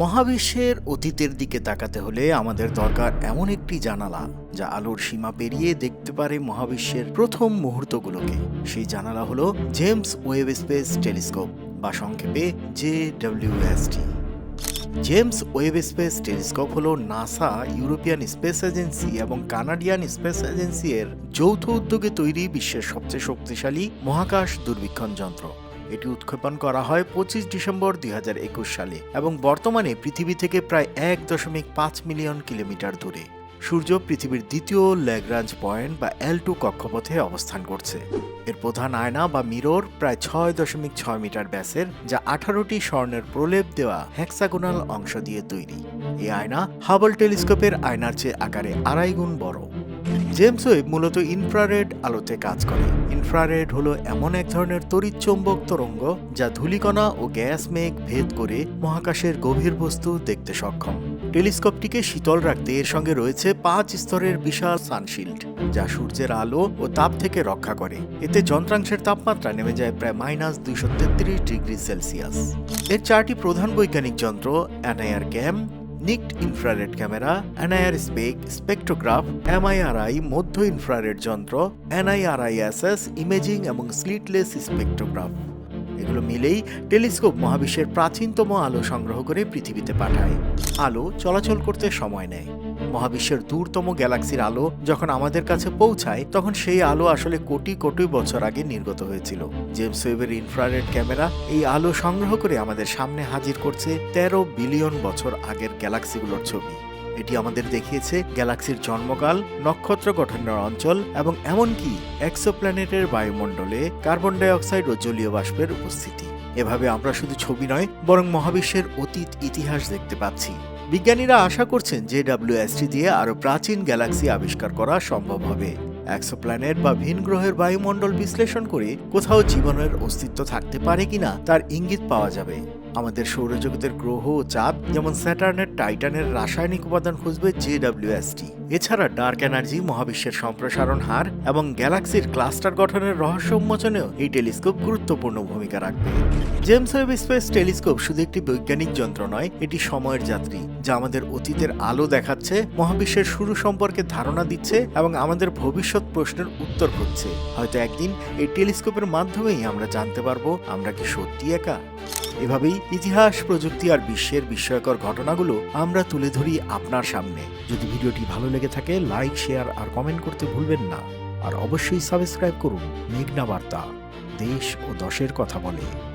মহাবিশ্বের অতীতের দিকে তাকাতে হলে আমাদের দরকার এমন একটি জানালা যা আলোর সীমা পেরিয়ে দেখতে পারে মহাবিশ্বের প্রথম মুহূর্তগুলোকে। সেই জানালা হলো জেমস ওয়েব স্পেস টেলিস্কোপ বা সংক্ষেপে J WST James Webb space telescope হল নাসা ইউরোপিয়ান স্পেস এজেন্সি এবং কানাডিয়ান স্পেস এজেন্সি এর যৌথ উদ্যোগে তৈরি বিশ্বের সবচেয়ে শক্তিশালী মহাকাশ দূরবীক্ষণ যন্ত্র। এটি উৎক্ষেপণ করা হয় পঁচিশ ডিসেম্বর দুই হাজার একুশ সালে এবং বর্তমানে পৃথিবী থেকে প্রায় এক দশমিক পাঁচ মিলিয়ন কিলোমিটার দূরে। সূর্য পৃথিবীর দ্বিতীয় ল্যাগ্রাঞ্জ পয়েন্ট বা এল টু কক্ষপথে অবস্থান করছে। এর প্রধান আয়না বা মিরর প্রায় ছয় দশমিক ছয় মিটার ব্যাসের, যা আঠারোটি স্বর্ণের প্রলেপ দেওয়া হ্যাক্সাগোনাল অংশ দিয়ে তৈরি। এই আয়না হাবল টেলিস্কোপের আয়নার চেয়ে আকারে আড়াই গুণ বড়। জেমস ওয়েব মূলত ইনফ্রারেড আলোতে কাজ করে। ইনফ্রারেড হলো এমন এক ধরনের তড়িৎচৌম্বক তরঙ্গ যা ধূলিকণা ও গ্যাস মেঘ ভেদ করে মহাকাশের গভীর বস্তু দেখতে সক্ষম। টেলিস্কোপটিকে শীতল রাখতে এর সঙ্গে রয়েছে পাঁচ স্তরের বিশাল সানশিল্ড, যা সূর্যের আলো ও তাপ থেকে রক্ষা করে। এতে যন্ত্রাংশের তাপমাত্রা নেমে যায় প্রায় মাইনাস দুইশো তেত্রিশ ডিগ্রি সেলসিয়াস। এর চারটি প্রধান বৈজ্ঞানিক যন্ত্র, NIRCam নিকড infrared camera NIR spec spectrograph MIRI মধ্য ইনফ্রারেড যন্ত্র এনআইআরআইএসএস ইমেজিং এবং স্লিটলেস স্পেকট্রোগ্রাফ এগুলো মিলেই টেলিস্কোপ মহাবিশ্বের প্রাচীনতম আলো সংগ্রহ করে পৃথিবীতে পাঠায়। আলো চলাচল করতে সময় নেয়। মহাবিশ্বের দূরতম গ্যালাক্সির আলো যখন আমাদের কাছে পৌঁছায়, তখন সেই আলো আসলে কোটি কোটি বছর আগে নির্গত হয়েছিল। জেমস ওয়েবের ইনফ্রারেড ক্যামেরা এই আলো সংগ্রহ করে আমাদের সামনে হাজির করছে তেরো বিলিয়ন বছর আগের গ্যালাক্সিগুলোর ছবি। এটি আমাদের দেখিয়েছে গ্যালাক্সির জন্মকাল, নক্ষত্র গঠনের অঞ্চল এবং এমনকি এক্সোপ্ল্যানেটের বায়ুমণ্ডলে কার্বন ডাই অক্সাইড ও জলীয় বাষ্পের উপস্থিতি। এভাবে আমরা শুধু ছবি নয়, বরং মহাবিশ্বের অতীত ইতিহাস দেখতে পাচ্ছি। বিজ্ঞানীরা আশা করছেন যে ডাব্লিউএসটি দিয়ে আরও প্রাচীন গ্যালাক্সি আবিষ্কার করা সম্ভব হবে। এক্সোপ্ল্যানেট বা ভিন গ্রহের বায়ুমণ্ডল বিশ্লেষণ করে কোথাও জীবনের অস্তিত্ব থাকতে পারে কিনা তার ইঙ্গিত পাওয়া যাবে। আমাদের সৌরজগতের গ্রহ ও চাঁদ, যেমন স্যাটার্নের, টাইটানের রাসায়নিক উপাদান খুঁজবে জেডাব্লিউএসটি। এছাড়া ডার্ক এনার্জি, মহাবিশ্বের সম্প্রসারণ হার এবং গ্যালাক্সির ক্লাস্টার গঠনের রহস্য উন্মোচনেও এই টেলিস্কোপ গুরুত্বপূর্ণ ভূমিকা রাখবে। জেমস ওয়েব স্পেস টেলিস্কোপ শুধু একটি বৈজ্ঞানিক যন্ত্র নয়, এটি সময়ের যাত্রী, যা আমাদের অতীতের আলো দেখাচ্ছে, মহাবিশ্বের শুরু সম্পর্কে ধারণা দিচ্ছে এবং আমাদের ভবিষ্যৎ প্রশ্নের উত্তর খুঁজছে। হয়তো একদিন এই টেলিস্কোপের মাধ্যমেই আমরা জানতে পারব আমরা কি সত্যি একা। এভাবেই ইতিহাস, প্রযুক্তি আর বিশ্বের বিস্ময়কর ঘটনাগুলো আমরা তুলে ধরি আপনার সামনে। যদি ভিডিওটি ভালো লেগে থাকে, লাইক, শেয়ার আর কমেন্ট করতে ভুলবেন না। আর অবশ্যই সাবস্ক্রাইব করুন মেঘনা বার্তা। দেশ ও দশের কথা বলে।